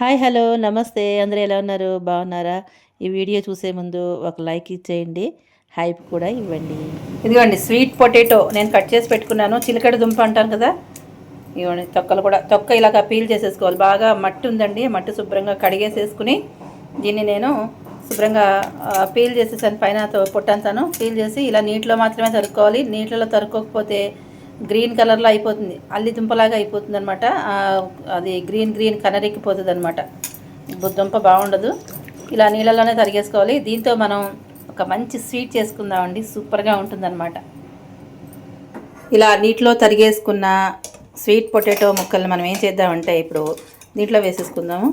Hi hello నమస్తే. అందరూ ఎలా ఉన్నారు? బాగున్నారా? ఈ వీడియో చూసే ముందు ఒక లైక్ ఇచ్చేయండి. హైప్ కూడా ఇవ్వండి. ఇదిగోండి స్వీట్ పొటాటో నేను కట్ చేసి పెట్టుకున్నాను. చిలకడ దుంప అంటాను కదా? ఇదిగోండి తొక్కలు కూడా తొక్క ఇలాగ పీల్ చేసేసుకోవాలి. బాగా మట్టి ఉందండి. మట్టి శుభ్రంగా కడిగేసేసుకుని దీన్ని నేను శుభ్రంగా పీల్ చేసేసాను. పైన పొట్టంతాను పీల్ చేసి ఇలా నీటిలో మాత్రమే తరుక్కోవాలి. నీటిలో తరుక్కోకపోతే గ్రీన్ కలర్లో అయిపోతుంది అల్లి దుంపలాగా అయిపోతుంది అనమాట అది గ్రీన్ గ్రీన్ కనరెక్కిపోతుంది అనమాట దుంప బాగుండదు. ఇలా నీళ్ళలోనే తరిగేసుకోవాలి దీంతో మనం ఒక మంచి స్వీట్ చేసుకుందామండి. సూపర్గా ఉంటుందన్నమాట. ఇలా నీటిలో తరిగేసుకున్న స్వీట్ పొటాటో ముక్కల్ని మనం ఏం చేద్దామంటే ఇప్పుడు నీటిలో వేసేసుకుందాము.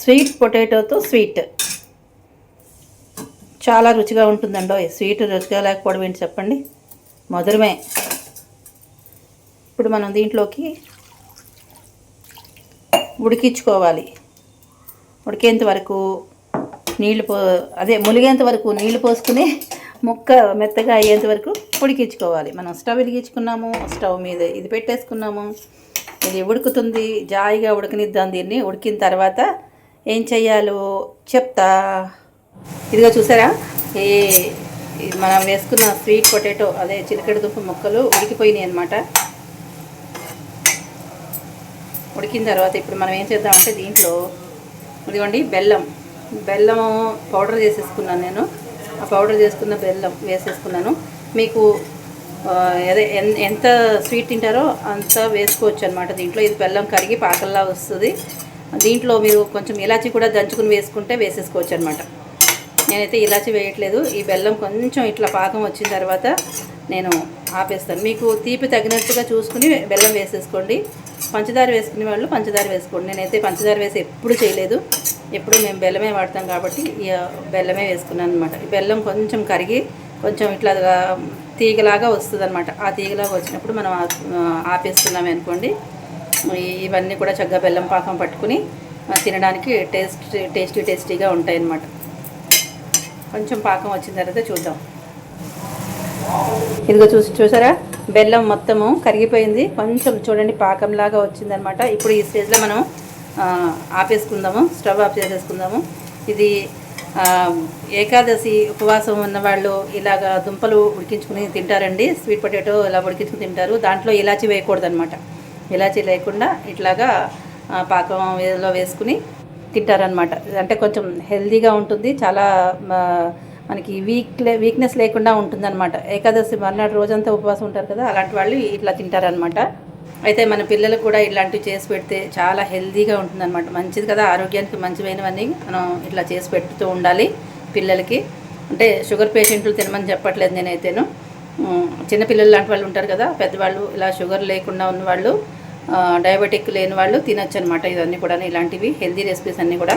స్వీట్ పొటాటోతో స్వీట్. చాలా రుచిగా ఉంటుందండో స్వీట్ రుచిగా లేకపోవడం ఏంటి చెప్పండి? మధురమే. ఇప్పుడు మనం దీంట్లోకి ఉడికించుకోవాలి. ఉడికేంత వరకు నీళ్ళు పో అదే ములిగేంత వరకు నీళ్ళు పోసుకుని ముక్క మెత్తగా అయ్యేంత వరకు ఉడికించుకోవాలి. మనం స్టవ్ వెలిగించుకున్నాము స్టవ్ మీద ఇది పెట్టేసుకున్నాము. ఇది ఉడుకుతుంది జాయిగా ఉడకనిద్దాం దీన్ని. ఉడికిన తర్వాత ఏం చెయ్యాలో చెప్తా. ఇదిగో చూసారా? ఏ మనం వేసుకున్న స్వీట్ పొటాటో అదే చిలకడ దుంప ముక్కలు ఉడికిపోయినాయి అనమాట ఉడికిన తర్వాత ఇప్పుడు మనం ఏం చేద్దామంటే దీంట్లో ఇదిగోండి బెల్లం. బెల్లం పౌడర్ చేసేసుకున్నాను నేను. ఆ పౌడర్ చేసుకున్న బెల్లం వేసేసుకున్నాను. మీకు అదే ఎంత స్వీట్ తింటారో అంత వేసుకోవచ్చు అనమాట దీంట్లో. ఇది బెల్లం కరిగి పాకల్లా వస్తుంది. దీంట్లో మీరు కొంచెం ఇలాచి కూడా దంచుకుని వేసుకుంటే వేసేసుకోవచ్చు అనమాట నేనైతే ఇలాచి వేయట్లేదు. ఈ బెల్లం కొంచెం ఇట్లా పాకం వచ్చిన తర్వాత నేను ఆపేస్తాను. మీకు తీపి తగినట్టుగా చూసుకుని బెల్లం వేసేసుకోండి. పంచదార వేసుకునే వాళ్ళు పంచదార వేసుకోండి. నేనైతే పంచదార వేసి ఎప్పుడు చేయలేదు. ఎప్పుడు మేము బెల్లమే వాడతాం కాబట్టి ఈ బెల్లమే వేసుకున్నాను అనమాట ఈ బెల్లం కొంచెం కరిగి కొంచెం ఇట్లా తీగలాగా వస్తుంది అనమాట ఆ తీగలాగా వచ్చినప్పుడు మనం ఆపేస్తున్నాం అనుకోండి. ఇవన్నీ కూడా చక్కగా బెల్లం పాకం పట్టుకుని తినడానికి టేస్ట్ టేస్టీ టేస్టీగా ఉంటాయి అన్నమాట కొంచెం పాకం వచ్చిన తర్వాత చూద్దాం. ఇదిగో చూసి చూసారా? బెల్లం మొత్తము కరిగిపోయింది. కొంచెం చూడండి పాకంలాగా వచ్చిందనమాట. ఇప్పుడు ఈ స్టేజ్లో మనం ఆపేసుకుందాము. స్టవ్ ఆఫ్ చేసేసుకుందాము. ఇది ఏకాదశి ఉపవాసం ఉన్నవాళ్ళు ఇలాగ దుంపలు ఉడికించుకుని తింటారండి. స్వీట్ పొటాటో ఇలా ఉడికించుకుని తింటారు. దాంట్లో ఇలాచి వేయకూడదు అనమాట ఇలాచి లేకుండా ఇట్లాగా పాకంలో పాకం వేసుకుని తింటారనమాట అంటే కొంచెం హెల్దీగా ఉంటుంది చాలా మనకి వీక్ వీక్నెస్ లేకుండా ఉంటుందన్నమాట. ఏకాదశి మర్నాడు రోజంతా ఉపవాసం ఉంటారు కదా అలాంటి వాళ్ళు ఇట్లా తింటారనమాట అయితే మన పిల్లలకు కూడా ఇలాంటివి చేసి పెడితే చాలా హెల్దీగా ఉంటుందన్నమాట. మంచిది కదా ఆరోగ్యానికి మంచివైనవన్నీ మనం ఇట్లా చేసి పెడుతూ ఉండాలి పిల్లలకి. అంటే షుగర్ పేషెంట్లు తినమని చెప్పట్లేదు నేనైతేను. చిన్నపిల్లలు లాంటి వాళ్ళు ఉంటారు కదా పెద్దవాళ్ళు ఇలా షుగర్ లేకుండా ఉన్న వాళ్ళు డయాబెటిక్ లేని వాళ్ళు తినొచ్చు అనమాట ఇవన్నీ కూడా ఇలాంటివి. హెల్దీ రెసిపీస్ అన్నీ కూడా.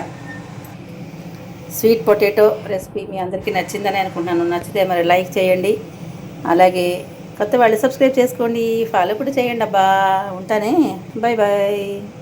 స్వీట్ పొటాటో రెసిపీ మీ అందరికీ నచ్చిందని అనుకుంటున్నాను. నచ్చితే మరి లైక్ చేయండి. అలాగే కొత్త వాళ్ళు సబ్స్క్రైబ్ చేసుకోండి. ఫాలో కూడా చేయండి అబ్బా. ఉంటానే. Bye bye